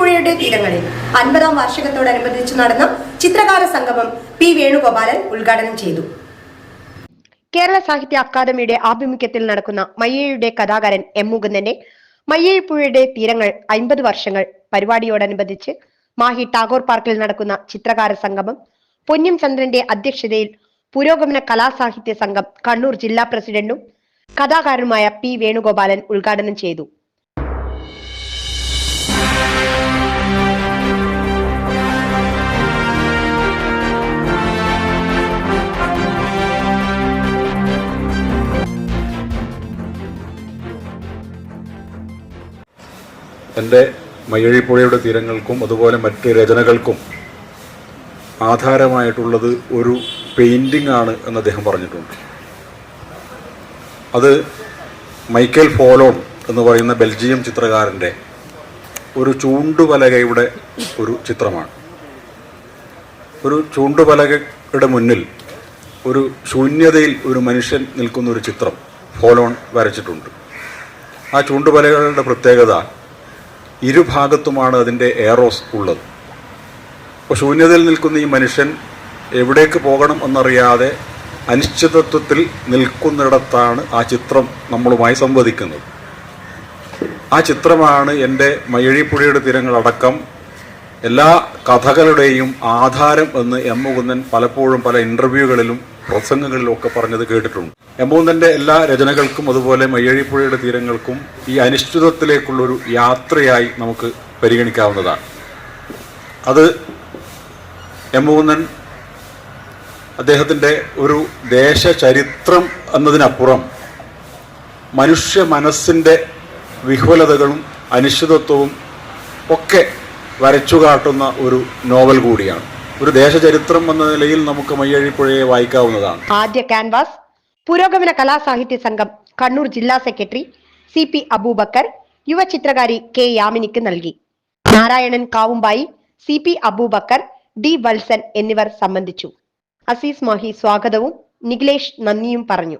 പുഴയുടെ തീരങ്ങളിൽ അൻപതാം വാർഷികത്തോടനുബന്ധിച്ച് നടന്ന ചിത്രകാര സംഗമം പി വേണുഗോപാലൻ ഉദ്ഘാടനം ചെയ്തു. കേരള സാഹിത്യ അക്കാദമിയുടെ ആഭിമുഖ്യത്തിൽ നടക്കുന്ന മയ്യയുടെ കഥാകാരൻ എം മുകുന്ദന്റെ മയ്യഴിപ്പുഴയുടെ തീരങ്ങൾ അൻപത് വർഷങ്ങൾ പരിപാടിയോടനുബന്ധിച്ച് മാഹി ടാഗോർ പാർക്കിൽ നടക്കുന്ന ചിത്രകാര സംഗമം പൊന്നിം ചന്ദ്രന്റെ അധ്യക്ഷതയിൽ പുരോഗമന കലാസാഹിത്യ സംഘം കണ്ണൂർ ജില്ലാ പ്രസിഡന്റും കഥാകാരനുമായ പി വേണുഗോപാലൻ ഉദ്ഘാടനം ചെയ്തു. എന്റെ മയ്യഴിപ്പുഴയുടെ തീരങ്ങൾക്കും അതുപോലെ മറ്റ് രചനകൾക്കും ആധാരമായിട്ടുള്ളത് ഒരു പെയിന്റിംഗ് ആണ് എന്ന് അദ്ദേഹം പറഞ്ഞിട്ടുണ്ട്. അത് മൈക്കൽ ഫോലോൺ എന്ന് പറയുന്ന ബെൽജിയം ചിത്രകാരന്റെ ഒരു ചൂണ്ടുപലകയുടെ ഒരു ചിത്രമാണ്. ഒരു ചൂണ്ടുപലകയുടെ മുന്നിൽ ഒരു ശൂന്യതയിൽ ഒരു മനുഷ്യൻ നിൽക്കുന്ന ഒരു ചിത്രം ഫോലോൺ വരച്ചിട്ടുണ്ട്. ആ ചൂണ്ടുപലകളുടെ പ്രത്യേകത ഇരുഭാഗത്തുമാണ് അതിന്റെ എയറോസ് ഉള്ളത്. അപ്പോൾ ശൂന്യതയിൽ നിൽക്കുന്ന ഈ മനുഷ്യൻ എവിടേക്ക് പോകണം എന്നറിയാതെ അനിശ്ചിതത്വത്തിൽ നിൽക്കുന്നിടത്താണ് ആ ചിത്രം നമ്മളുമായി സംവദിക്കുന്നത്. ആ ചിത്രമാണ് എന്റെ മയഴിപ്പുഴയുടെ തീരങ്ങളടക്കം എല്ലാ കഥകളുടെയും ആധാരം എന്ന് എം മുകുന്ദൻ പലപ്പോഴും പല ഇന്റർവ്യൂകളിലും പ്രസംഗങ്ങളിലും ഒക്കെ പറഞ്ഞത് കേട്ടിട്ടുണ്ട്. എമ്പൂന്തന്റെ എല്ലാ രചനകൾക്കും അതുപോലെ മയ്യഴിപ്പുഴയുടെ തീരങ്ങൾക്കും ഈ അനിശ്ചിതത്വത്തിലേക്കുള്ളൊരു യാത്രയായി നമുക്ക് പരിഗണിക്കാവുന്നതാണ്. അത് എമ്പൂന്തൻ അദ്ദേഹത്തിന്റെ ഒരു ദേശചരിത്രം എന്നതിനപ്പുറം മനുഷ്യ മനസ്സിന്റെ വിഹ്വലതകളും അനിശ്ചിതത്വവും ഒക്കെ വരച്ചു കാട്ടുന്ന ഒരു നോവൽ കൂടിയാണ്. ഒരു ദേശചരിത്രം എന്ന നിലയിൽ നമുക്ക് മയ്യഴിപ്പുഴയെ വായിക്കാവുന്നതാണ്. ആദ്യ ക്യാൻവാസ് പുരോഗമന കലാസാഹിത്യ സംഘം കണ്ണൂർ ജില്ലാ സെക്രട്ടറി സി പി അബൂബക്കർ യുവ ചിത്രകാരി കെ യാമിനിക്ക് നൽകി. Narayanan Kavumbayi C P Abubacker D Valsan എന്നിവർ സംബന്ധിച്ചു. അസീസ് മാഹി സ്വാഗതവും നിഖിലേഷ് നന്ദിയും പറഞ്ഞു.